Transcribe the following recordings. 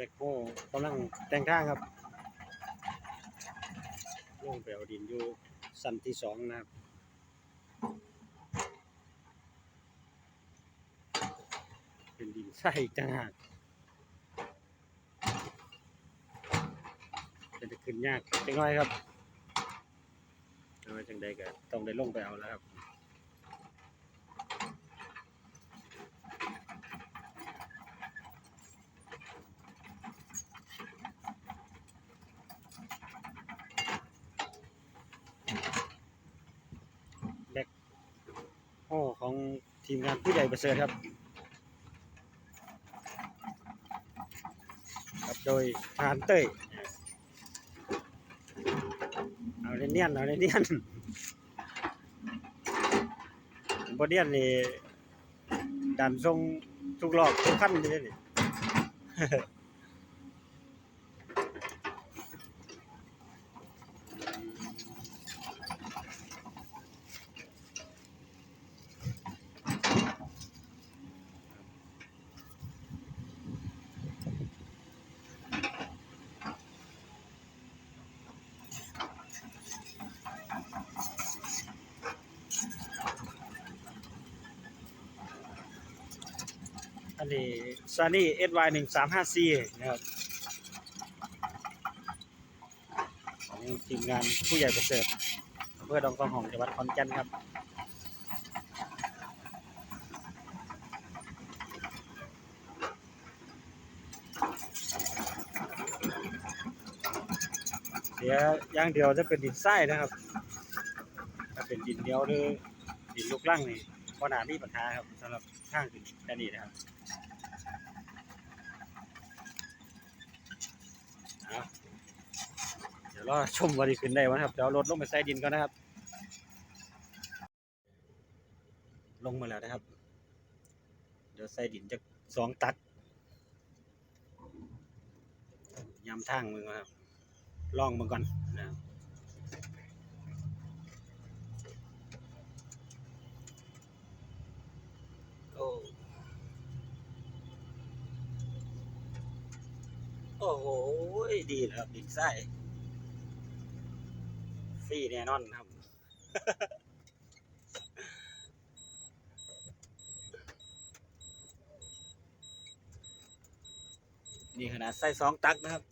แบ็คโฮกำลังแต่งทางครับลงไปเอาดินอยู่สันที่สองนะครับเป็นดินใส่ต่างหากเป็นจะขึ้นยากจังน้อยครับเอาไว้จังใดก็ต้องได้ลงไปเอาแล้วครับ แบ็คโอ้ ของทีมงานผู้ใหญ่ประเสริฐครับครับโดยทารเต้ยเอาเนียนๆเอาเนียนๆบอเนียนนี่ดันทรงทุกรอบทุกขั้นเลยนี่ อันนี้ซานี่ SY หนึ่งสามห้า C นะครับของทีมงานผู้ใหญ่ประเสริฐอำเภอดองกองหองจังหวัดขอนแก่นครับเสียอย่างเดียวจะเป็นดินทรายนะครับถ้าเป็นดินเดียวหรือดินลูกรังนี่ก็น่ามีปัญหาครับสำหรับทางขึ้นแค่นี้นะครับเอาเดี๋ยว รอชมวันนี้ขึ้นได้วะครับ เดี๋ยวรถลงไปใส่ดินก่อนนะครับ ลงมาแล้วนะครับ เดี๋ยวใส่ดินจะสองตัดยำทางมือก่อนครับลองมาก่อนนะครับโอ้โอ้โหดีแล้วครับดินไส้ ฟรีแน่นอนครับ นี่ขนาดใส่สองตักนะครับ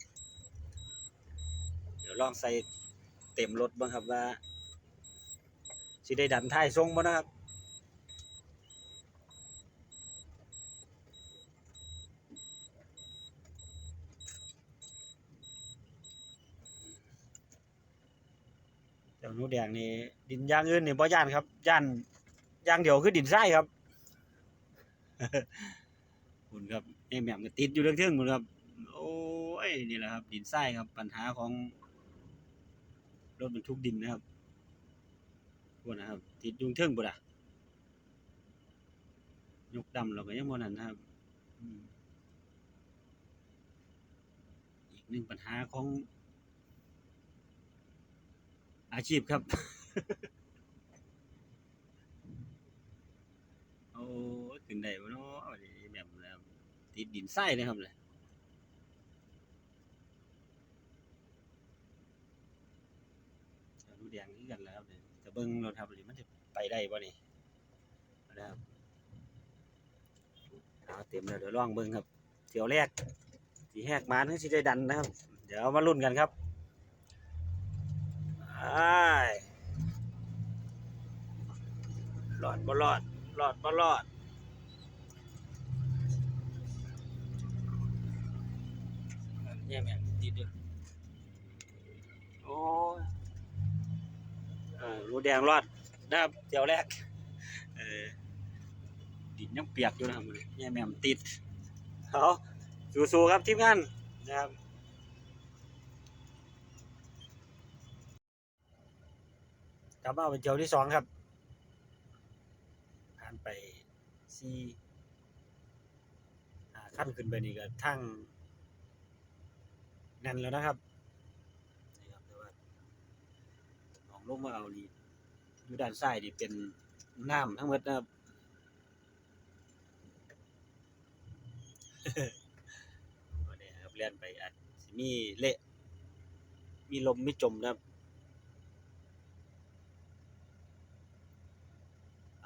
เดี๋ยวลองใส่เต็มรถบ้างครับว่าสิได้ดันท้ายทรงบ้างนะครับ เดี๋ยวหนูแดงนี่ดินย่างอื่นนี่บ่ย่านครับย่านย่างเดียวคือดินทรายครับคุณครับไอ้แหม่มก็ติดอยู่เรื่องเทิงหมดครับ โอ้ยนี่แหละครับ ดินทรายครับ ปัญหาของรถบรรทุกดินนะครับพวกนะครับ ติดยุงเทิงบ่ล่ะยกดำเราก็ยังบ่นั่นนะครับอีกหนึ่งปัญหาของ อาชีพครับ โอ้ขึ้นได้บ่เนาะอันนี้แบบนะครับติดดินทรายเลยครับเลยดูแดงคือกันแล้วครับเนี่ยจะเบิ่งรถครับนี่มันจะไปได้บ่นี่นะครับเอาเต็มแล้วเดี๋ยวลองเบิ่งครับเที่ยวแรกสิแหกมาถึงสิได้ดันนะครับ เดี๋ยวมาลุ้นกันครับ อ้ายรอดบ่รอดรอดบ่รอดเนี่ยแม่งติดอยู่โอ้ยรูแดงรอดนะครับเดี๋ยวแรกเออดินยังเปียกอยู่นะครับเนี่ยแม่มติดเอาสู้ๆครับทีมงานนะครับ ลับมาเป็นเที่ยวที่สองครับผ่านไปสี่อ่าขั้นขึ้นไปนี่ก็ทั้งแน่นแล้วนะครับนี่ครับแต่ว่าของลงมาเอานี่อยู่ด้านซ้ายนี่เป็นน้ำทั้งหมดนะครับบ่ได้ครับเล่นไปอาจสิมีเละ มีลมไมีจมนะครับ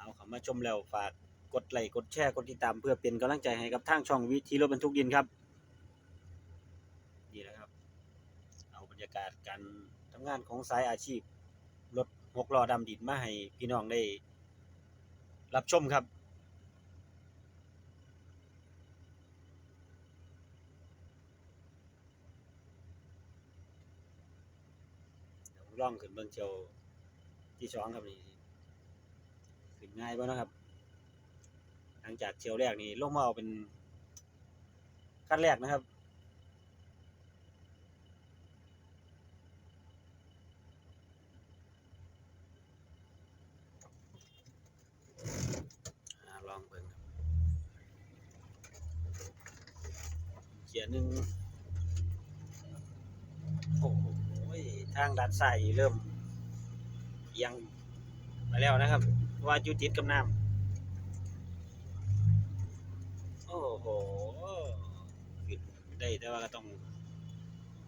เอาเข้า มาชมแล้วฝากกดไลค์กดแชร์กดติดตามเพื่อเป็นกำลังใจให้กับทางช่องวิธีรถบรรทุกดินครับนี่แหละครับ เอาบรรยากาศการทำงานของสายอาชีพรถหกล้อดำดินมาให้พี่น้องได้ รับชมครับเดี๋ยวลองขึ้นเบิ่งเจียวที่สองครับนี่ ขึ้นง่ายบ่นะครับ หลังจากเจียวแรกนี่ลงมาเอาเป็นขั้นแรกนะครับอลองเบิ่งเกียร์หนึ่งโอ้โหทางด้านซ้ายเริ่มเอียงมาแล้วนะครับ ว่าอยู่ติดกับน้ำโอ้โหได้แต่ว่าก็ต้อง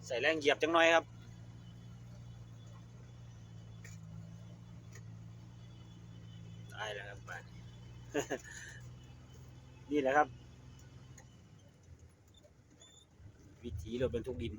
ใส่แรงเหยียบจังหน่อยครับตายแล้วครับบ้านนี่แหละครับ วิถีเรถบรรทุกดิน